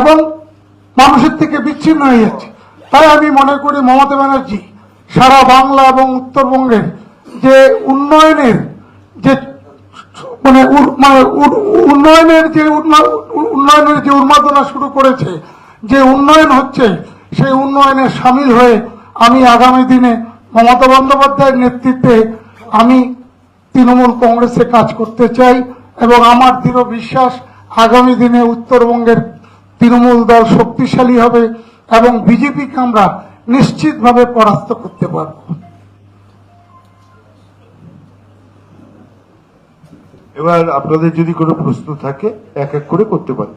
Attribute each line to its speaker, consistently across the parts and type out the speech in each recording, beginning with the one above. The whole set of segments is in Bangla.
Speaker 1: এবং মানুষের থেকে বিচ্ছিন্ন হয়ে যাচ্ছে। তাই আমি মনে করি মমতা ব্যানার্জি সারা বাংলা এবং উত্তরবঙ্গের যে উন্নয়নের মানে মানে উন্নয়নের যে উন্নয়নের যে উন্মাদনা শুরু করেছে, যে উন্নয়ন হচ্ছে, সেই উন্নয়নে সামিল হয়ে আমি আগামী দিনে মমতা বন্দ্যোপাধ্যায়ের নেতৃত্বে আমি তৃণমূল কংগ্রেসে কাজ করতে চাই এবং আমার দৃঢ় বিশ্বাস আগামী দিনে উত্তরবঙ্গের তৃণমূল দল শক্তিশালী হবে এবং বিজেপিকে আমরা নিশ্চিতভাবে পরাস্ত করতে পারব।
Speaker 2: এবার আপনাদের যদি কোনো প্রশ্ন থাকে এক এক করে করতে
Speaker 3: বহিষ্কার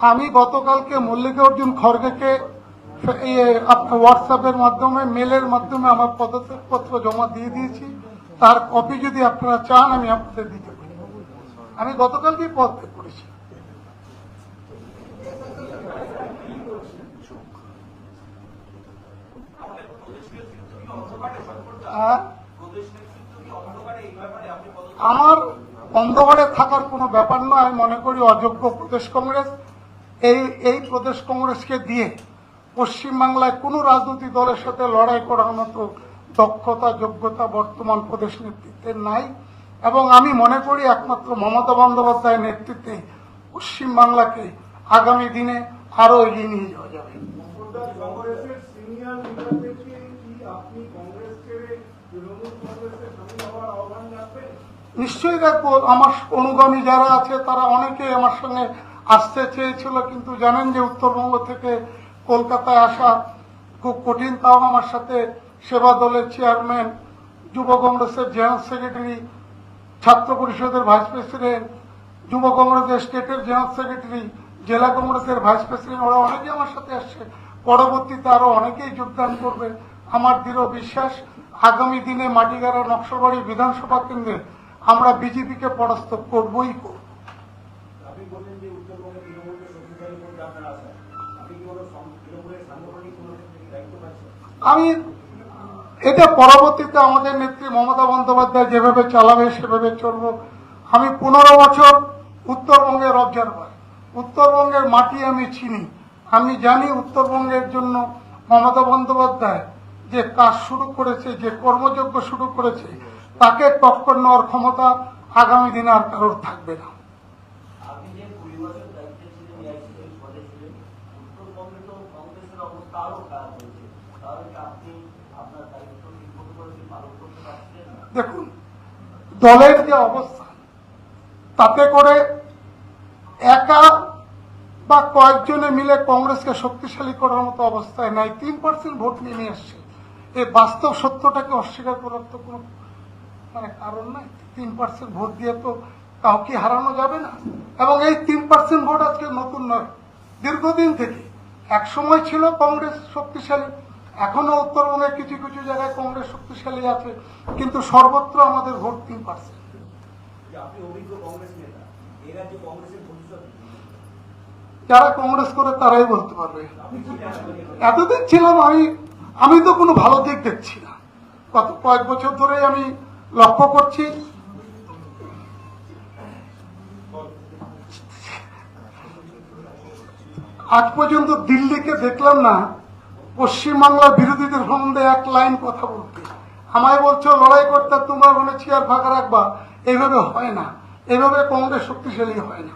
Speaker 1: আমি গতকালকে মল্লিকা অর্জুন খড়গেকে ফে- ইয়ে, হোয়াটসঅ্যাপের মাধ্যমে মেলের মাধ্যমে আমার পদত্যাগপত্র জমা দিয়ে দিয়েছি। তার কপি যদি আপনারা চান আমি আপনাদের দিতে পারি। আমি গতকালকেই পদত্যাগ করেছি। আমার অন্ধকারে থাকার কোনো ব্যাপার নয়, আমি মনে করি অযোগ্য প্রদেশ কংগ্রেস। এই এই প্রদেশ কংগ্রেসকে দিয়ে পশ্চিমবাংলায় কোনো রাজনৈতিক দলের সাথে লড়াই করার মতো দক্ষতা, যোগ্যতা বর্তমান প্রদেশ নেতৃত্বের নাই। এবং আমি মনে করি একমাত্র মমতা বন্দ্যোপাধ্যায়ের নেতৃত্বে পশ্চিমবাংলাকে আগামী দিনে আরও এগিয়ে নিয়ে যাওয়া যাবে। নিশ্চয়ই দেখব আমার অনুগামী যারা আছে, তারা অনেকেই আমার সঙ্গে আসতে চেয়েছিল, কিন্তু জানেন যে উত্তরবঙ্গ থেকে কলকাতায় আসা খুব কঠিন, তাও আমার সাথে সেবা দলের চেয়ারম্যান, যুব কংগ্রেসের জেনারেল সেক্রেটারি, ছাত্র পরিষদের ভাইস প্রেসিডেন্ট, যুব কংগ্রেসের স্টেটের জেনারেল সেক্রেটারি, জেলা কংগ্রেসের ভাইস প্রেসিডেন্ট, ওরা অনেকেই আমার সাথে আসছে। পরবর্তীতে আরও অনেকেই যোগদান করবে। আমার দৃঢ় বিশ্বাস, আগামী দিনে মাটিগাড়া নকশালবাড়ি বিধানসভা কেন্দ্রে আমরা বিজেপিকে পরাস্ত করবই। করব আমি এটা পরবর্তীতে আমাদের নেত্রী মমতা বন্দ্যোপাধ্যায় যেভাবে চালাবে সেভাবে চলব। আমি পনেরো বছর উত্তরবঙ্গের অবজারভার উত্তরবঙ্গের মাটি আমি চিনি। আমি জানি উত্তরবঙ্গের জন্য মমতা বন্দ্যোপাধ্যায় যে কাজ শুরু করেছে যে কর্মযজ্ঞ শুরু করেছে তাকে টক্কর নেওয়ার ক্ষমতা আগামী দিনে আর কারোর থাকবে না। দেখুন দলের যে অবস্থা তাতে করে একা বা কয়েকজনে মিলে কংগ্রেসকে শক্তিশালী করার মতো অবস্থায় নাই তিন পার্সেন্ট ভোট নিয়ে নিয়ে আসছে এই বাস্তব সত্যটাকে অস্বীকার করার তো কোনো মানে কারণ নাই। তিন পার্সেন্ট ভোট দিয়ে তো কাউকে হারানো যাবে না। এবং এই তিন পার্সেন্ট ভোট আজকে নতুন নয়। দীর্ঘদিন থেকে এক সময় ছিল কংগ্রেস শক্তিশালী এখনও উত্তরবঙ্গের কিছু কিছু জায়গায় কংগ্রেস শক্তিশালী আছে কিন্তু সর্বত্র আমাদের ভোট তিন পার্সেন্ট? যারা কংগ্রেস করে তারাই বলতে পারবে? এতদিন ছিলাম আমি আমি তো কোনো ভালো দিক দেখছি না। গত কয়েক বছর ধরে আমি লক্ষ্য করছি। আজ পর্যন্ত দিল্লিকে দেখলাম না, পশ্চিমবাংলার বিরোধীদের সম্বন্ধে এক লাইন কথা বলতে। আমায় বলছো, লড়াই করতে তোমরা মনে চেয়ার ফাঁকা রাখবা। এইভাবে হয় না। এভাবে কংগ্রেস শক্তিশালী হয় না।